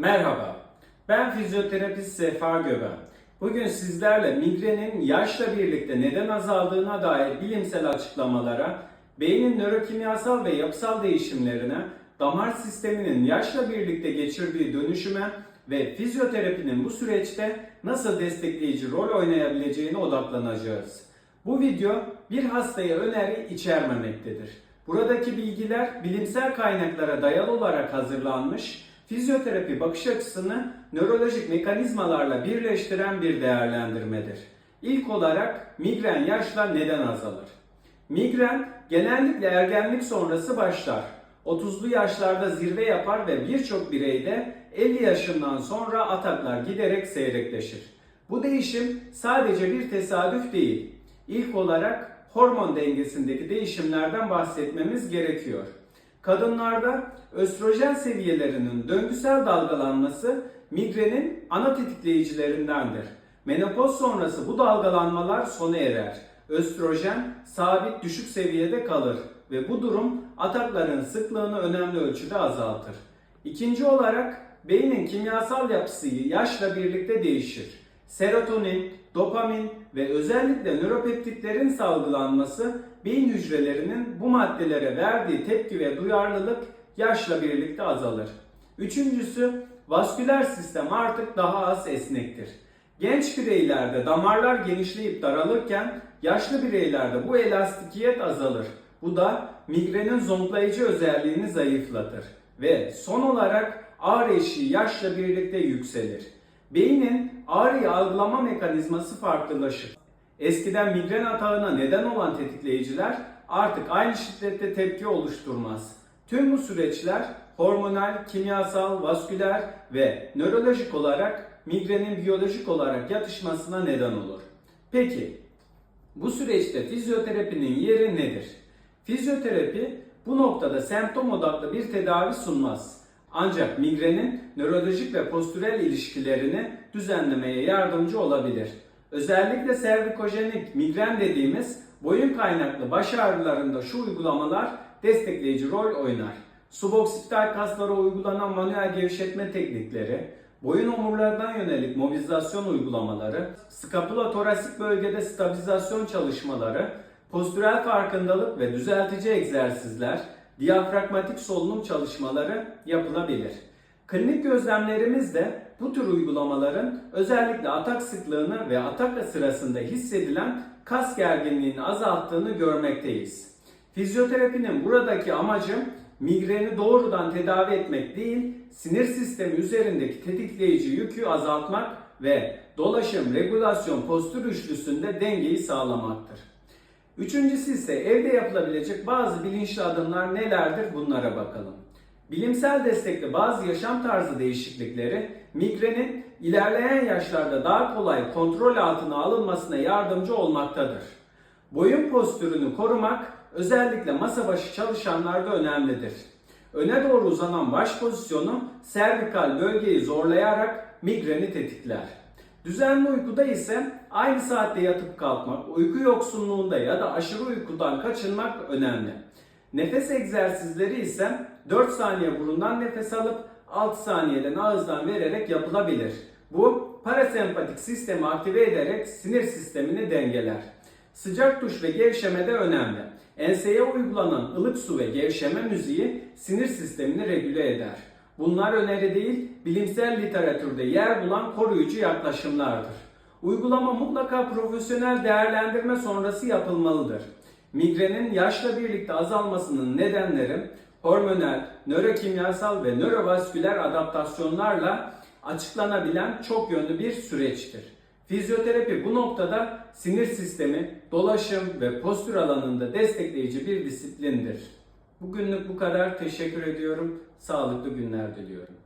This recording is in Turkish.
Merhaba, ben fizyoterapist Sefa Göben. Bugün sizlerle migrenin yaşla birlikte neden azaldığına dair bilimsel açıklamalara, beynin nörokimyasal ve yapısal değişimlerine, damar sisteminin yaşla birlikte geçirdiği dönüşüme ve fizyoterapinin bu süreçte nasıl destekleyici rol oynayabileceğine odaklanacağız. Bu video bir hastaya öneri içermemektedir. Buradaki bilgiler bilimsel kaynaklara dayalı olarak hazırlanmış, fizyoterapi bakış açısını nörolojik mekanizmalarla birleştiren bir değerlendirmedir. İlk olarak migren yaşla neden azalır? Migren genellikle ergenlik sonrası başlar. 30'lu yaşlarda zirve yapar ve birçok bireyde 50 yaşından sonra ataklar giderek seyrekleşir. Bu değişim sadece bir tesadüf değil. İlk olarak hormon dengesindeki değişimlerden bahsetmemiz gerekiyor. Kadınlarda östrojen seviyelerinin döngüsel dalgalanması migrenin ana tetikleyicilerindendir. Menopoz sonrası bu dalgalanmalar sona erer. Östrojen sabit düşük seviyede kalır ve bu durum atakların sıklığını önemli ölçüde azaltır. İkinci olarak beynin kimyasal yapısı yaşla birlikte değişir. Serotonin, dopamin ve özellikle nöropeptitlerin salgılanması beyin hücrelerinin bu maddelere verdiği tepki ve duyarlılık yaşla birlikte azalır. Üçüncüsü, vasküler sistem artık daha az esnektir. Genç bireylerde damarlar genişleyip daralırken yaşlı bireylerde bu elastikiyet azalır. Bu da migrenin zonklayıcı özelliğini zayıflatır. Ve son olarak ağrı eşiği yaşla birlikte yükselir. Beynin ağrıyı algılama mekanizması farklılaşır. Eskiden migren atağına neden olan tetikleyiciler artık aynı şiddette tepki oluşturmaz. Tüm bu süreçler hormonal, kimyasal, vasküler ve nörolojik olarak migrenin biyolojik olarak yatışmasına neden olur. Peki bu süreçte fizyoterapinin yeri nedir? Fizyoterapi bu noktada semptom odaklı bir tedavi sunmaz. Ancak migrenin nörolojik ve postürel ilişkilerini düzenlemeye yardımcı olabilir. Özellikle servikojenik migren dediğimiz boyun kaynaklı baş ağrılarında şu uygulamalar destekleyici rol oynar. Suboksital kaslara uygulanan manuel gevşetme teknikleri, boyun omurlardan yönelik mobilizasyon uygulamaları, skapula torasik bölgede stabilizasyon çalışmaları, postürel farkındalık ve düzeltici egzersizler, diyafragmatik solunum çalışmaları yapılabilir. Klinik gözlemlerimizde bu tür uygulamaların özellikle atak sıklığını ve atak sırasında hissedilen kas gerginliğini azalttığını görmekteyiz. Fizyoterapinin buradaki amacı migreni doğrudan tedavi etmek değil, sinir sistemi üzerindeki tetikleyici yükü azaltmak ve dolaşım, regülasyon, postür üçlüsünde dengeyi sağlamaktır. Üçüncüsü ise evde yapılabilecek bazı bilinçli adımlar nelerdir bunlara bakalım. Bilimsel destekli bazı yaşam tarzı değişiklikleri migrenin ilerleyen yaşlarda daha kolay kontrol altına alınmasına yardımcı olmaktadır. Boyun postürünü korumak özellikle masa başı çalışanlarda önemlidir. Öne doğru uzanan baş pozisyonu servikal bölgeyi zorlayarak migreni tetikler. Düzenli uykuda ise aynı saatte yatıp kalkmak, uyku yoksunluğunda ya da aşırı uykudan kaçınmak önemli. Nefes egzersizleri ise 4 saniye burundan nefes alıp 6 saniyeden ağızdan vererek yapılabilir. Bu parasempatik sistemi aktive ederek sinir sistemini dengeler. Sıcak duş ve gevşeme de önemli. Enseye uygulanan ılık su ve gevşeme müziği sinir sistemini regüle eder. Bunlar öneri değil, bilimsel literatürde yer bulan koruyucu yaklaşımlardır. Uygulama mutlaka profesyonel değerlendirme sonrası yapılmalıdır. Migrenin yaşla birlikte azalmasının nedenleri hormonal, nörokimyasal ve nörovasküler adaptasyonlarla açıklanabilen çok yönlü bir süreçtir. Fizyoterapi bu noktada sinir sistemi, dolaşım ve postür alanında destekleyici bir disiplindir. Bugünlük bu kadar. Teşekkür ediyorum. Sağlıklı günler diliyorum.